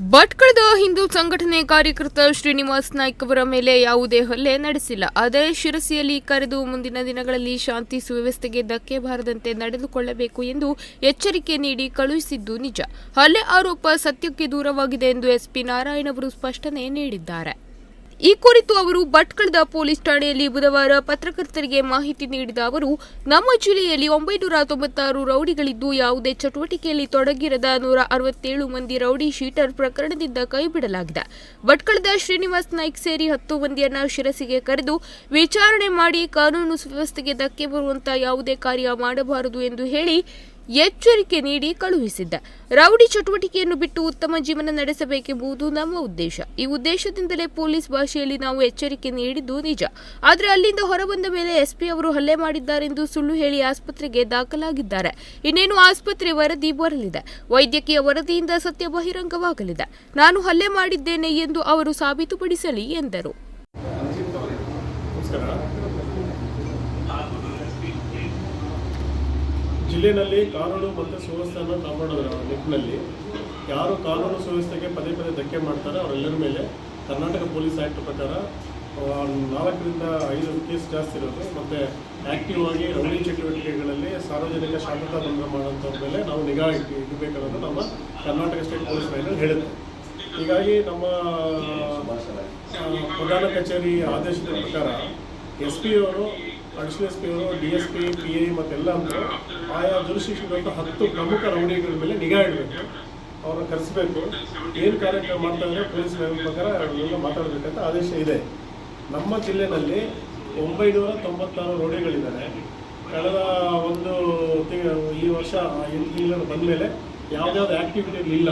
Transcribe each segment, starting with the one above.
ಭಟ್ಕಳದ ಹಿಂದೂ ಸಂಘಟನೆ ಕಾರ್ಯಕರ್ತ ಶ್ರೀನಿವಾಸ್ ನಾಯ್ಕ್ ಅವರ ಮೇಲೆ ಯಾವುದೇ ಹಲ್ಲೆ ನಡೆಸಿಲ್ಲ. ಅದೇ ಶಿರಸಿಯಲ್ಲಿ ಕರೆದು ಮುಂದಿನ ದಿನಗಳಲ್ಲಿ ಶಾಂತಿ ಸುವ್ಯವಸ್ಥೆಗೆ ಧಕ್ಕೆ ಬಾರದಂತೆ ನಡೆದುಕೊಳ್ಳಬೇಕು ಎಂದು ಎಚ್ಚರಿಕೆ ನೀಡಿ ಕಳುಹಿಸಿದ್ದು ನಿಜ. ಹಲ್ಲೆ ಆರೋಪ ಸತ್ಯಕ್ಕೆ ದೂರವಾಗಿದೆ ಎಂದು ಎಸ್ಪಿ ನಾರಾಯಣ್ ಅವರು ಸ್ಪಷ್ಟನೆ ನೀಡಿದ್ದಾರೆ. ಈ ಕುರಿತು ಅವರು ಭಟ್ಕಳದ ಪೊಲೀಸ್ ಠಾಣೆಯಲ್ಲಿ ಬುಧವಾರ ಪತ್ರಕರ್ತರಿಗೆ ಮಾಹಿತಿ ನೀಡಿದ ಅವರು, ನಮ್ಮ ಜಿಲ್ಲೆಯಲ್ಲಿ ಒಂಬೈನೂರ ತೊಂಬತ್ತಾರು ರೌಡಿಗಳಿದ್ದು, ಯಾವುದೇ ಚಟುವಟಿಕೆಯಲ್ಲಿ ತೊಡಗಿರದ ನೂರ ಅರವತ್ತೇಳು ಮಂದಿ ರೌಡಿ ಶೀಟರ್ ಪ್ರಕರಣದಿಂದ ಕೈಬಿಡಲಾಗಿದೆ. ಭಟ್ಕಳದ ಶ್ರೀನಿವಾಸ್ ನಾಯ್ಕ್ ಸೇರಿ ಹತ್ತು ಮಂದಿಯನ್ನ ಶಿರಸಿಗೆ ಕರೆದು, ವಿಚಾರಣೆ ಮಾಡಿ ಕಾನೂನು ಸುವ್ಯವಸ್ಥೆಗೆ ಧಕ್ಕೆ ಬರುವಂತಹ ಯಾವುದೇ ಕಾರ್ಯ ಮಾಡಬಾರದು ಎಂದು ಹೇಳಿ ಎಚ್ಚರಿಕೆ ನೀಡಿ ಕಳುಹಿಸಿದ್ದ. ರೌಡಿ ಚಟುವಟಿಕೆಯನ್ನು ಬಿಟ್ಟು ಉತ್ತಮ ಜೀವನ ನಡೆಸಬೇಕೆಂಬುದು ನಮ್ಮ ಉದ್ದೇಶ. ಈ ಉದ್ದೇಶದಿಂದಲೇ ಪೊಲೀಸ್ ಭಾಷೆಯಲ್ಲಿ ನಾವು ಎಚ್ಚರಿಕೆ ನೀಡಿದ್ದು ನಿಜ. ಆದರೆ ಅಲ್ಲಿಂದ ಹೊರಬಂದ ಮೇಲೆ ಎಸ್ಪಿ ಅವರು ಹಲ್ಲೆ ಮಾಡಿದ್ದಾರೆಂದು ಸುಳ್ಳು ಹೇಳಿ ಆಸ್ಪತ್ರೆಗೆ ದಾಖಲಾಗಿದ್ದಾರೆ. ಇನ್ನೇನು ಆಸ್ಪತ್ರೆ ವರದಿ ಬರಲಿದೆ. ವೈದ್ಯಕೀಯ ವರದಿಯಿಂದ ಸತ್ಯ ಬಹಿರಂಗವಾಗಲಿದೆ. ನಾನು ಹಲ್ಲೆ ಮಾಡಿದ್ದೇನೆ ಎಂದು ಅವರು ಸಾಬೀತುಪಡಿಸಲಿ ಎಂದರು. ಜಿಲ್ಲೆಯಲ್ಲಿ ಕಾನೂನು ಮತ್ತು ಸುವ್ಯವಸ್ಥೆಯನ್ನು ಕಾಪಾಡೋದ್ರ ನಿಟ್ಟಿನಲ್ಲಿ ಯಾರು ಕಾನೂನು ಸುವ್ಯವಸ್ಥೆಗೆ ಪದೇ ಪದೇ ಧಕ್ಕೆ ಮಾಡ್ತಾರೆ, ಅವರೆಲ್ಲರ ಮೇಲೆ ಕರ್ನಾಟಕ ಪೊಲೀಸ್ ಆ್ಯಕ್ಟ್ ಪ್ರಕಾರ ನಾಲ್ಕರಿಂದ ಐದು ಕೇಸ್ ಜಾಸ್ತಿ ಇರೋದು. ಮತ್ತು ಆ್ಯಕ್ಟಿವ್ ಆಗಿ ರೌಡಿ ಚಟುವಟಿಕೆಗಳಲ್ಲಿ ಸಾರ್ವಜನಿಕ ಶಾಂತತಾ ಭಂಗ ಮಾಡೋಂಥವ್ರ ಮೇಲೆ ನಾವು ನಿಗಾ ಇಟ್ಟು, ಇಡಬೇಕನ್ನೋದು ನಮ್ಮ ಕರ್ನಾಟಕ ಸ್ಟೇಟ್ ಪೊಲೀಸ್ ಮೇಲೆ ಹೇಳುತ್ತೆ. ಹೀಗಾಗಿ ನಮ್ಮ ಪ್ರಧಾನ ಕಚೇರಿ ಆದೇಶದ ಪ್ರಕಾರ ಎಸ್ ಪಿ ಅವರು additional S P D S P P I ಅಂದರೆ ಆಯಾ ಜುರಿಸ್ಟಿಕ್ಷನ್ ಹತ್ತು ಪ್ರಮುಖ ರೌಡಿಗಳ ಮೇಲೆ ನಿಗಾ ಇಡಬೇಕು. ಅವ್ರನ್ನ ಕರೆಸಬೇಕು. ಏನು ಕಾರ್ಯಕ್ರಮ ಮಾಡ್ತಾ ಇದ್ದಾರೆ ಪೊಲೀಸ್ ಪ್ರಕಾರ ಎಲ್ಲ ಮಾತಾಡಬೇಕಂತ ಆದೇಶ ಇದೆ. ನಮ್ಮ ಜಿಲ್ಲೆಯಲ್ಲಿ ಒಂಬೈನೂರ ತೊಂಬತ್ತಾರು ರೌಡಿಗಳಿದ್ದಾರೆ. ಕಳೆದ ಒಂದು ತಿಂಗಳು ಈ ವರ್ಷ ತಿಂಗಳು ಬಂದ ಮೇಲೆ ಯಾವುದ್ಯಾವ್ದು ಆ್ಯಕ್ಟಿವಿಟಿಗಳಿಲ್ಲ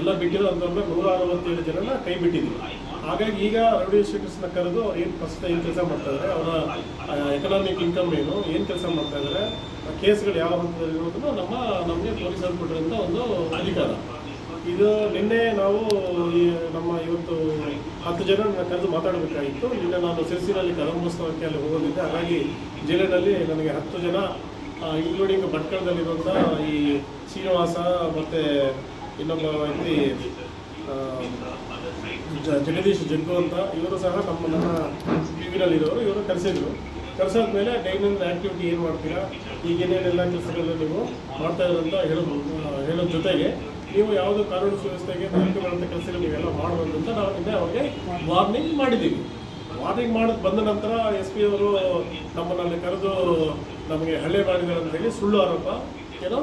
ಎಲ್ಲ ಬಿಟ್ಟಿರೋ ಅಂತಂದ್ರೆ ನೂರ ಅರವತ್ತೇಳು ಜನನ ಕೈ ಬಿಟ್ಟಿದ್ವಿ ಹಾಗಾಗಿ ಈಗ ರೌಡಿ ಶೀಟರ್ಸ್ನ ಕರೆದು ಅವ್ರು ಏನು ಫಸ್ಟ್ ಏನು ಕೆಲಸ ಮಾಡ್ತಾ ಇದ್ದಾರೆ ಅವರ ಎಕನಾಮಿಕ್ ಇನ್ಕಮ್ ಏನು ಏನು ಕೆಲಸ ಮಾಡ್ತಾ ಇದ್ದಾರೆ ಕೇಸ್ಗಳು ಯಾವ ಹಂತದಲ್ಲಿ ಇರೋದನ್ನು ನಮ್ಮ, ನಮಗೆ ಪೊಲೀಸರು ಕೊಟ್ಟಿರೋಂಥ ಒಂದು ಅಧಿಕಾರ. ಇದು ನಿನ್ನೆ ನಾವು ಈ ನಮ್ಮ ಇವತ್ತು ಹತ್ತು ಜನ ಕರೆದು ಮಾತಾಡಬೇಕಾಗಿತ್ತು. ನಿನ್ನೆ ನಾನು ಸಿರ್ಸಿನಲ್ಲಿ ಕಲಂಬೋತ್ಸವಕ್ಕೆ ಅಲ್ಲಿ ಹೋಗೋದಿದ್ದೆ ಹಾಗಾಗಿ ಜಿಲ್ಲೆಯಲ್ಲಿ ನನಗೆ ಹತ್ತು ಜನ ಇನ್ಕ್ಲೂಡಿಂಗ್ ಭಟ್ಕಳದಲ್ಲಿರುವಂಥ ಈ ಶ್ರೀನಿವಾಸ ಮತ್ತು ಇನ್ನೊಬ್ಬ ವ್ಯಕ್ತಿ ಜಗದೀಶ್ ಜಗ್ಗು ಅಂತ ಇವರು ಸಹ ನಮ್ಮ ನನ್ನ ಇವರು ಕರೆಸಿದ್ರು. ಕರೆಸಾದ ಮೇಲೆ ದೈನಂದಿನ ಆ್ಯಕ್ಟಿವಿಟಿ ಏನು ಮಾಡ್ತೀರಾ? ಈಗ ಏನೇನೆಲ್ಲ ಕೆಲಸಗಳನ್ನ ನೀವು ಮಾಡ್ತಾ ಇರೋದಂತ ಹೇಳೋದು ಹೇಳೋದ್ರ ಜೊತೆಗೆ ನೀವು ಯಾವುದು ಕಾನೂನು ಸುವ್ಯವಸ್ಥೆಗೆ ಧಕ್ಕೆ ಮಾಡುವಂಥ ಕೆಲಸಗಳು ನೀವೆಲ್ಲ ಮಾಡಬಾರ್ದು ಅಂತ ನಾವು ನಿನ್ನೆ ಅವ್ರಿಗೆ ವಾರ್ನಿಂಗ್ ಮಾಡಿದ್ದೀವಿ. ವಾರ್ನಿಂಗ್ ಮಾಡೋದು ಬಂದ ನಂತರ ಎಸ್ ಪಿ ಅವರು ನಮ್ಮನ್ನಲ್ಲಿ ಕರೆದು ನಮಗೆ ಹಲ್ಲೆ ಮಾಡಿದ್ದಾರೆ ಹೇಳಿ ಸುಳ್ಳು ಆರೋಪ ಏನೋ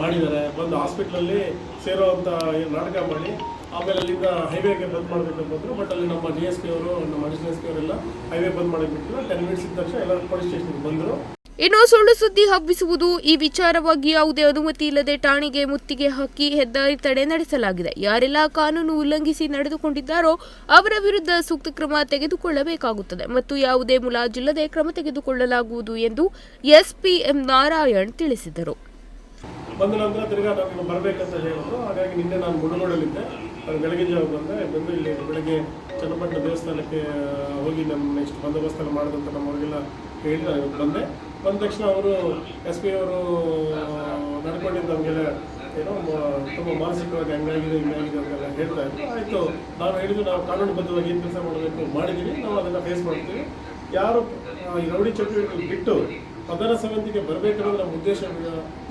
ಮಾಡಿದ್ದಾರೆ. ಬಂದು ಹಾಸ್ಪಿಟ್ಲಲ್ಲಿ ಸೇರೋ ಅಂತ ನಾಟಕ ಮಾಡಿ ಆಮೇಲೆ ಅಲ್ಲಿಂದ ಹೈವೇಗೆ ಬಂದ್ ಮಾಡಬೇಕು ಬಂದರು ಬಟ್ ಅಲ್ಲಿ ನಮ್ಮ ಡಿ ಎಸ್ ಪಿ ಅವರು, ನಮ್ಮ ಅಡಿಷನಲ್ ಎಸ್ ಪಿ ಅವರೆಲ್ಲ ಹೈವೇ ಬಂದ್ ಮಾಡಿಬಿಟ್ಟು ಟೆನ್ ಮಿನಿಟ್ಸ್ ಇದ್ದ ತಕ್ಷಣ ಎಲ್ಲ ಪೊಲೀಸ್ ಸ್ಟೇಷನ್ಗೆ ಬಂದರು. ಇನ್ನು ಸುಳ್ಳು ಸುದ್ದಿ ಹಬ್ಬಿಸುವುದು ಈ ವಿಚಾರವಾಗಿ ಯಾವುದೇ ಅನುಮತಿ ಇಲ್ಲದೆ ಠಾಣೆಗೆ ಮುತ್ತಿಗೆ ಹಾಕಿ ಹೆದ್ದಾರಿ ತಡೆ ನಡೆಸಲಾಗಿದೆ. ಯಾರೆಲ್ಲ ಕಾನೂನು ಉಲ್ಲಂಘಿಸಿ ನಡೆದುಕೊಂಡಿದ್ದಾರೋ ಅವರ ವಿರುದ್ಧ ಸೂಕ್ತ ಕ್ರಮ ತೆಗೆದುಕೊಳ್ಳಬೇಕಾಗುತ್ತದೆ ಮತ್ತು ಯಾವುದೇ ಮುಲಾಜಿಲ್ಲದೆ ಕ್ರಮ ತೆಗೆದುಕೊಳ್ಳಲಾಗುವುದು ಎಂದು ಎಸ್ಪಿ ಎಂ ನಾರಾಯಣ್ ತಿಳಿಸಿದರು. ಬಂದ ನಂತರ ತಿರ್ಗಾ ನಾನು ಬರಬೇಕಂತ ಹೇಳಿದ್ರು. ಹಾಗಾಗಿ ನಿನ್ನೆ ನಾನು ಮುಡಗೋಡಲ್ಲಿದ್ದೆ. ಅದು ಬೆಳಗ್ಗೆ ಜಾವ ಬಂದೆ. ಬಂದು ಇಲ್ಲಿ ಬೆಳಗ್ಗೆ ಚನ್ನಪಟ್ಟಣ ದೇವಸ್ಥಾನಕ್ಕೆ ಹೋಗಿ ನಮ್ಮ ನೆಕ್ಸ್ಟ್ ಬಂದೋಬಸ್ತ ಮಾಡಿದಂತ ನಮ್ಮವರಿಗೆಲ್ಲ ಹೇಳಿ ನಾನು ಬಂದೆ. ಬಂದ ತಕ್ಷಣ ಅವರು ಎಸ್ ಪಿ ಅವರು ನಡ್ಕೊಂಡಿದ್ದು ನಮಗೆಲ್ಲ ಏನೋ ತುಂಬ ಮಾನಸಿಕವಾಗಿ ಹಂಗಾಗಿದೆ, ಹಿಂಗಾಗಿದೆ ಅಂತೆಲ್ಲ ಹೇಳ್ತಾ ಇದ್ರು. ಆಯಿತು ನಾವು ಹೇಳಿದ್ದು ನಾವು ಕಾನೂನುಬದ್ಧವಾಗಿ ಏನು ಕೆಲಸ ಮಾಡಬೇಕು ಮಾಡಿದ್ದೀವಿ ನಾವು ಅದನ್ನು ಫೇಸ್ ಮಾಡ್ತೀವಿ. ಯಾರು ಈ ರೌಡಿ ಚಟುವಟಿಕೆ ಬಿಟ್ಟು ಪ್ರಧಾನ ಸಮಿತಿಗೆ ಬರಬೇಕನ್ನೋದು ನಮ್ಮ ಉದ್ದೇಶ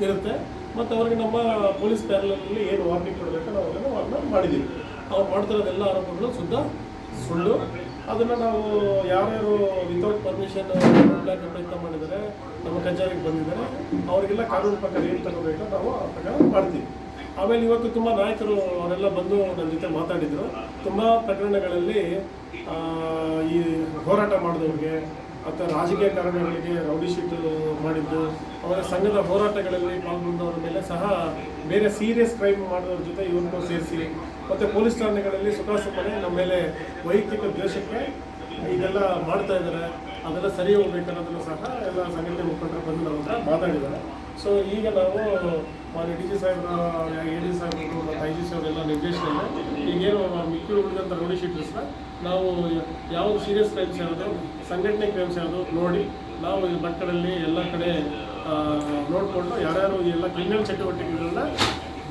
ಇರುತ್ತೆ. ಮತ್ತು ಅವ್ರಿಗೆ ನಮ್ಮ ಪೊಲೀಸ್ ಪ್ಯಾನಲಲ್ಲಿ ಏನು ವಾರ್ನಿಂಗ್ ಕೊಡಬೇಕು ನಾವು ಅದನ್ನು ವಾರ್ನಿಂಗ್ ಮಾಡಿದ್ದೀವಿ. ಅವ್ರು ಮಾಡ್ತಿರೋದೆಲ್ಲ ಆರೋಪಗಳು ಶುದ್ಧ ಸುಳ್ಳು. ಅದನ್ನು ನಾವು ಯಾರ್ಯಾರು ವಿತೌಟ್ ಪರ್ಮಿಷನ್ ಪ್ಲಾನ್ ಪ್ರಯತ್ನ ಮಾಡಿದ್ದಾರೆ, ನಮ್ಮ ಕಚೇರಿಗೆ ಬಂದಿದ್ದಾರೆ, ಅವರಿಗೆಲ್ಲ ಕಾನೂನು ಪ್ರಕಾರ ಏನು ತಗೋಬೇಕು ನಾವು ಆ ಪ್ರಕಾರ ಮಾಡ್ತೀವಿ. ಆಮೇಲೆ ಇವತ್ತು ತುಂಬ ನಾಯಕರು ಅವರೆಲ್ಲ ಬಂದು ನನ್ನ ಜೊತೆ ಮಾತಾಡಿದರು. ತುಂಬ ಪ್ರಕರಣಗಳಲ್ಲಿ ಈ ಹೋರಾಟ ಮಾಡಿದವ್ರಿಗೆ ಅಥವಾ ರಾಜಕೀಯ ಕಾರಣಗಳಿಗೆ ರೌಡಿ ಶೀಟ್ ಮಾಡಿದ್ದು, ಅವರ ಸಂಘದ ಹೋರಾಟಗಳಲ್ಲಿ ಪಾಲ್ಗೊಂಡವರ ಮೇಲೆ ಸಹ ಬೇರೆ ಸೀರಿಯಸ್ ಕ್ರೈಮ್ ಮಾಡೋದ್ರ ಜೊತೆ ಇವ್ರನ್ನೂ ಸೇರಿಸಿ, ಮತ್ತು ಪೊಲೀಸ್ ಠಾಣೆಗಳಲ್ಲಿ ಸುಖಾಸುಮ್ಮನೆ ನಮ್ಮ ಮೇಲೆ ವೈಯಕ್ತಿಕ ದ್ವೇಷಕ್ಕೆ ಇದೆಲ್ಲ ಮಾಡ್ತಾ ಇದ್ದಾರೆ. ಅದೆಲ್ಲ ಸರಿ ಹೋಗ್ಬೇಕನ್ನೋದನ್ನು ಸಹ ಎಲ್ಲ ಸಂಘಟನೆ ಮುಖಂಡರು ಬಂದು ನಮ್ಮ ಮಾತಾಡಿದ್ದಾರೆ. ಸೊ ಈಗ ನಾವು ಮಾನ್ಯ ಡಿ ಜಿ ಸಾಹೇಬ್ರ ಎ ಡಿ ಸಾಹೇಬ್ರು ಮತ್ತು ಐ ಜಿ ಸಾಹೇಬ್ರೆಲ್ಲ ನಿರ್ದೇಶನ ಈಗೇನು ಮಿಕ್ಕಿರು ಉಳಿದಂಥ ರೌಡಿ ಶೀಟರ್ಸ್ನ ನಾವು ಯಾವುದು ಸೀರಿಯಸ್ ಕ್ರೈಮ್ಸ್ ಇರೋದು ಸಂಘಟನೆ ಕ್ರೈಮ್ಸ್ ಇರೋದು ನೋಡಿ, ನಾವು ಈ ಮಕ್ಕಳಲ್ಲಿ ಎಲ್ಲ ಕಡೆ ನೋಡಿಕೊಂಡು ಯಾರ್ಯಾರು ಎಲ್ಲ ಕ್ರಿಮಿನಲ್ ಚಟುವಟಿಕೆಗಳನ್ನ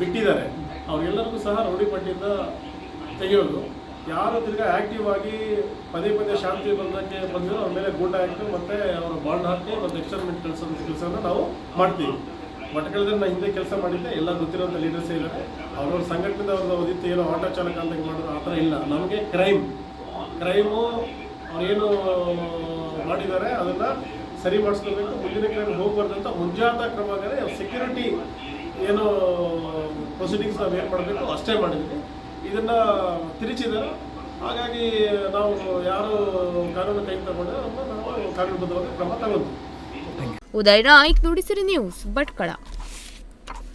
ಬಿಟ್ಟಿದ್ದಾರೆ ಅವ್ರಿಗೆಲ್ಲರಿಗೂ ಸಹ ರೌಡಿ ಪಟ್ಟಿಯಿಂದ ತೆಗೆಯೋದು. ಯಾರು ತಿರ್ಗ ಆ್ಯಕ್ಟಿವ್ ಆಗಿ ಪದೇ ಪದೇ ಶಾಂತಿ ಬಂದಕ್ಕೆ ಬಂದಿರೋ ಅವ್ರ ಮೇಲೆ ಗೂಟ ಹಾಕಿ ಮತ್ತು ಅವರ ಬಾಂಡ್ ಹಾಕಿ ಒಂದು ಎಕ್ಸ್ಟರ್ಮೆಂಟ್ ಕೆಲಸ ಕೆಲಸನ ನಾವು ಮಾಡ್ತೀವಿ. ಮಠಗಳಲ್ಲಿ ನಾನು ಹಿಂದೆ ಕೆಲಸ ಮಾಡಿದ್ದೆ ಎಲ್ಲ ಗೊತ್ತಿರೋಂಥ ಲೀಡರ್ಸ್ ಇದ್ದಾರೆ. ಅವ್ರವ್ರ ಸಂಘಟನೆ ಅವ್ರದ್ದು ಓದಿತ್ತು ಏನೋ ಆಟೋ ಚಾಲಕ ಅಂತ ಮಾಡೋದು ಆ ಥರ ಇಲ್ಲ. ನಮಗೆ ಕ್ರೈಮ್ ಕ್ರೈಮು ಅವ್ರೇನು ಮಾಡಿದ್ದಾರೆ, ಅದನ್ನು ಸರಿ ಮಾಡಿಸ್ಕೋಬೇಕು ಮುಂದಿನ ಕ್ರೈಮ್ ಹೋಗ್ಬಾರ್ದು ಅಂತ ಮುಂಜಾಗ್ರತಾ ಕ್ರಮಗಾರೆ ಸೆಕ್ಯೂರಿಟಿ ಏನು ಪ್ರೊಸೀಡಿಂಗ್ಸ್ ನಾವು ಏನು ಮಾಡಬೇಕು ಅಷ್ಟೇ ಮಾಡಿದ್ವಿ. ಇದನ್ನು ತಿರುಚಿದ್ದಾರೆ ಹಾಗಾಗಿ ನಾವು ಯಾರು ಕಾನೂನು ಕೈ ತಗೊಂಡ್ರೆ ನಾವು ಕಾನೂನುಬದ್ಧವಾಗಿ ಕ್ರಮ ತಗೊಂತೀವಿ ಉದಯ್ ನಾಯ್ಕ್ ನುಡಿಸಿರಿ ನ್ಯೂಸ್ ಭಟ್ಕಳ